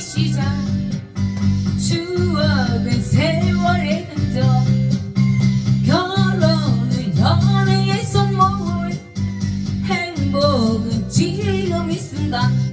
시작. 추억은 세월에 흔적. 결혼은 연애의 선물 행복은 지금 이 순간